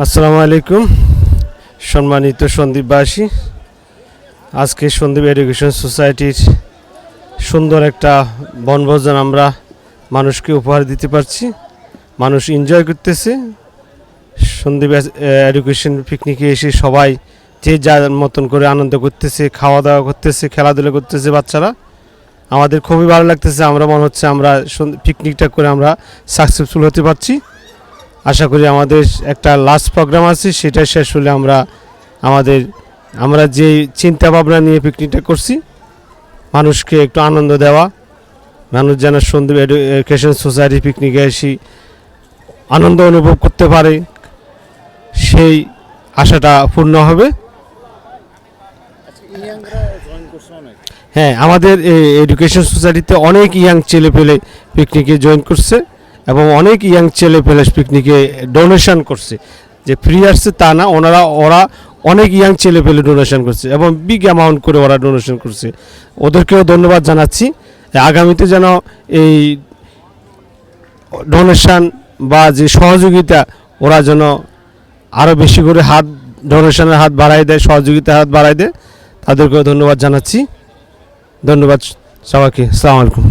আসসালামু আলাইকুম। সম্মানিত সন্দীপবাসী আজকে সন্দীপ এডুকেশন সোসাইটির সুন্দর একটা বনভোজন আমরা মানুষকে উপহার দিতে পারছি। মানুষ এনজয় করতেছে। সন্দীপ এডুকেশন পিকনিকে এসে সবাই যে যার মতন করে আনন্দ করতেছে খাওয়া দাওয়া করতেছে, খেলাধুলা করতেছে বাচ্চারা, আমাদের খুবই ভালো লাগতেছে। আমরা মনে হচ্ছে আমরা পিকনিকটা করে আমরা সাকসেসফুল হতে পারছি। আশা করি আমাদের একটা লাস্ট প্রোগ্রাম আছে সেটা শেষ হলে আমরা, আমাদের, আমরা যে চিন্তা ভাবনা নিয়ে পিকনিকটা করছি, মানুষকে একটু আনন্দ দেওয়া, মানুষ যেন সন্দীপ এডুকেশন সোসাইটি পিকনিকে এসে আনন্দ অনুভব করতে পারে, সেই আশাটা পূর্ণ হবে। হ্যাঁ আমাদের এডুকেশন সোসাইটিতে অনেক ইয়াং ছেলে পেলে পিকনিকে জয়েন করছে। এবং অনেক ইয়াং ছেলে পেলে পিকনিকে ডোনেশন করছে। যে ফ্রি আসছে তা না, ওনারা, ওরা অনেক ইয়াং ছেলে পেলে ডোনেশন করছে এবং বিগ অ্যামাউন্ট করে ওরা ডোনেশন করছে। ওদেরকেও ধন্যবাদ জানাচ্ছি। আগামীতে যেন এই ডোনেশন বা যে সহযোগিতা, ওরা যেন আরও বেশি করে হাত ডোনেশনের হাত বাড়াই দেয়, সহযোগিতার হাত বাড়াই দেয়, তাদেরকেও ধন্যবাদ জানাচ্ছি। ধন্যবাদ সবাইকে। আসসালামু আলাইকুম।